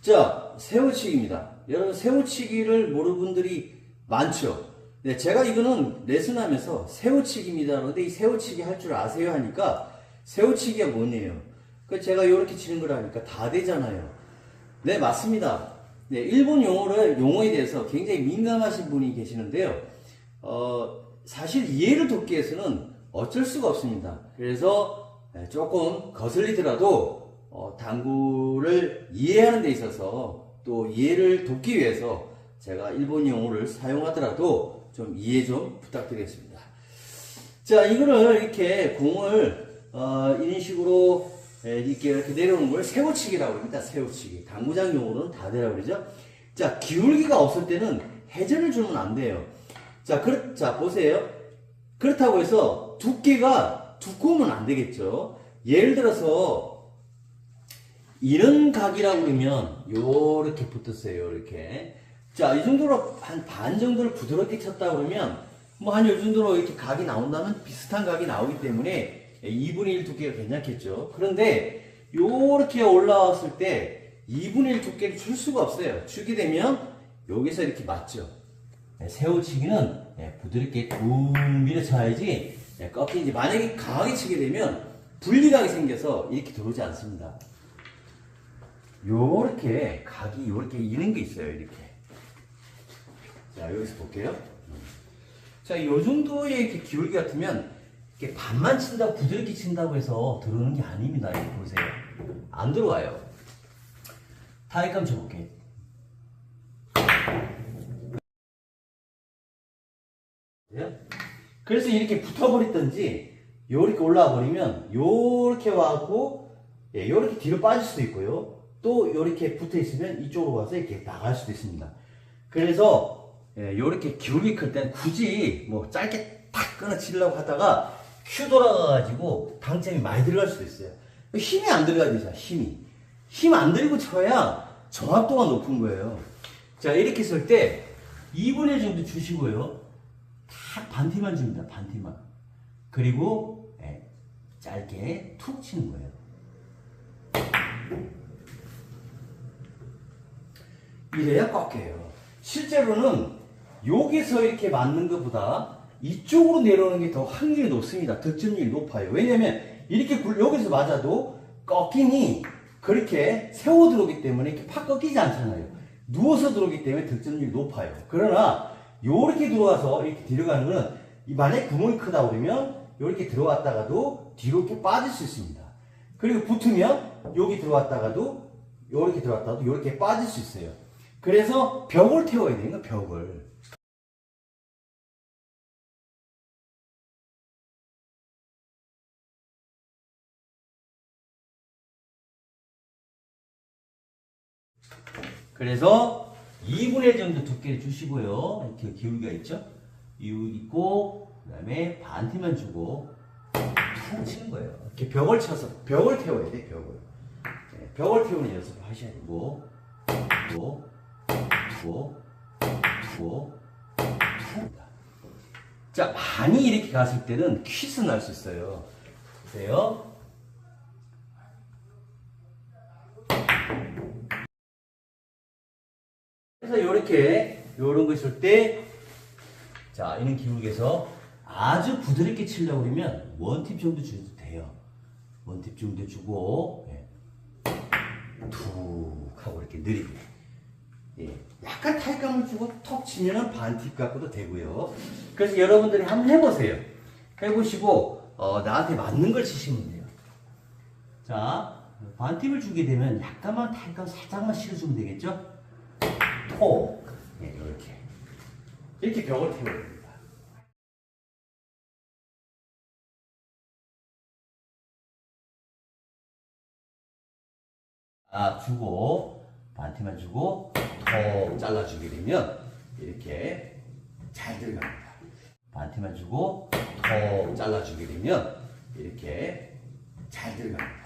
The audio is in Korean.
자, 세우치기입니다. 여러분, 세우치기를 모르는 분들이 많죠. 네, 제가 이거는 레슨하면서 세우치기입니다. 그런데 이 세우치기 할 줄 아세요? 하니까 세우치기가 뭐냐요? 그 제가 이렇게 치는 거라니까 다 되잖아요. 네, 맞습니다. 네, 일본 용어를, 용어에 대해서 굉장히 민감하신 분이 계시는데요. 어, 사실 이해를 돕기 위해서는 어쩔 수가 없습니다. 그래서 네, 조금 거슬리더라도 어, 당구를 이해하는 데 있어서 또 이해를 돕기 위해서 제가 일본 용어를 사용하더라도 좀 이해 좀 부탁드리겠습니다. 자, 이거를 이렇게 공을 어, 이런 식으로 에, 이렇게 이렇게 내려오는 걸 세우치기라고 합니다. 세우치기. 당구장 용어로는 다 되라고 그러죠. 자, 기울기가 없을 때는 회전을 주면 안 돼요. 자, 그렇, 자, 보세요. 그렇다고 해서 두께가 두꺼우면 안 되겠죠. 예를 들어서 이런 각이라고 그러면 요렇게 붙었어요. 이렇게. 자, 이 정도로 한 반 정도를 부드럽게 쳤다 그러면 뭐 한 요 정도로 이렇게 각이 나온다면 비슷한 각이 나오기 때문에 2분의 1 두께가 괜찮겠죠. 그런데 요렇게 올라왔을 때 2분의 1 두께를 줄 수가 없어요. 주게 되면 여기서 이렇게 맞죠. 네, 세우치기는 네, 부드럽게 꾹 밀어쳐야지 네, 꺾이지. 만약에 강하게 치게 되면 분리각이 생겨서 이렇게 들어오지 않습니다. 요렇게 각이 요렇게 이런 게 있어요. 이렇게. 자, 여기서 볼게요. 자, 요 정도의 이렇게 기울기 같으면 이렇게 반만 친다고 부드럽게 친다고 해서 들어오는 게 아닙니다. 이거 보세요. 안 들어와요. 타이감 쳐볼게요. 예? 그래서 이렇게 붙어버리든지 요렇게 올라와 버리면 요렇게 와갖고 예, 요렇게 뒤로 빠질 수도 있고요. 또 요렇게 붙어 있으면 이쪽으로 와서 이렇게 나갈 수도 있습니다. 그래서 예, 요렇게 기울기 클 땐 굳이 뭐 짧게 탁 끊어치려고 하다가 큐 돌아가가지고 당점이 많이 들어갈 수도 있어요. 힘이 안 들어가야 되잖아, 힘이. 힘 안 들고 쳐야 정확도가 높은 거예요. 자, 이렇게 쓸 때 2분의 1 정도 주시고요. 딱 반티만 줍니다, 반티만. 그리고 예, 짧게 툭 치는 거예요. 이래야 꺾여요. 실제로는 여기서 이렇게 맞는 것보다 이쪽으로 내려오는 게 더 확률이 높습니다. 득점률이 높아요. 왜냐면 이렇게 굴- 여기서 맞아도 꺾임이 그렇게 세워 들어오기 때문에 이렇게 팍 꺾이지 않잖아요. 누워서 들어오기 때문에 득점률이 높아요. 그러나 요렇게 들어와서 이렇게 들어가는 거는 이 만약에 구멍이 크다 그러면 요렇게 들어왔다가도 뒤로 이렇게 빠질 수 있습니다. 그리고 붙으면 여기 들어왔다가도 요렇게 들어왔다가도 요렇게 빠질 수 있어요. 그래서 벽을 태워야 되는 거야, 벽을. 그래서 2분의 1 정도 두께를 주시고요. 이렇게 기울기가 있죠? 기울기 있고, 그 다음에 반티만 주고, 툭 치는 거예요. 이렇게 벽을 쳐서, 벽을 태워야 돼, 벽을. 네, 벽을 태우는 연습을 하셔야 되고, 또, 또, 또, 툭. 자, 많이 이렇게 갔을 때는 퀴즈 날 수 있어요. 보세요. 그래서 이렇게 요런 거 있을 때, 자, 이런 기울기에서 아주 부드럽게 치려고 그러면 원팁 정도 주셔도 돼요. 원팁 정도 주고, 예. 툭 하고 이렇게 느리게. 예. 약간 타이감을 주고 톡 치면은 반팁 갖고도 되고요. 그래서 여러분들이 한번 해보세요. 해보시고, 어, 나한테 맞는 걸 치시면 돼요. 자, 반팁을 주게 되면 약간만 타이감 살짝만 실어주면 되겠죠? 톡. 예, 이렇게. 이렇게 벽을 태워야 됩니다. 아, 주고, 반티만 주고, 톡 잘라주게 되면, 이렇게 잘 들어갑니다. 반티만 주고, 톡 잘라주게 되면, 이렇게 잘 들어갑니다.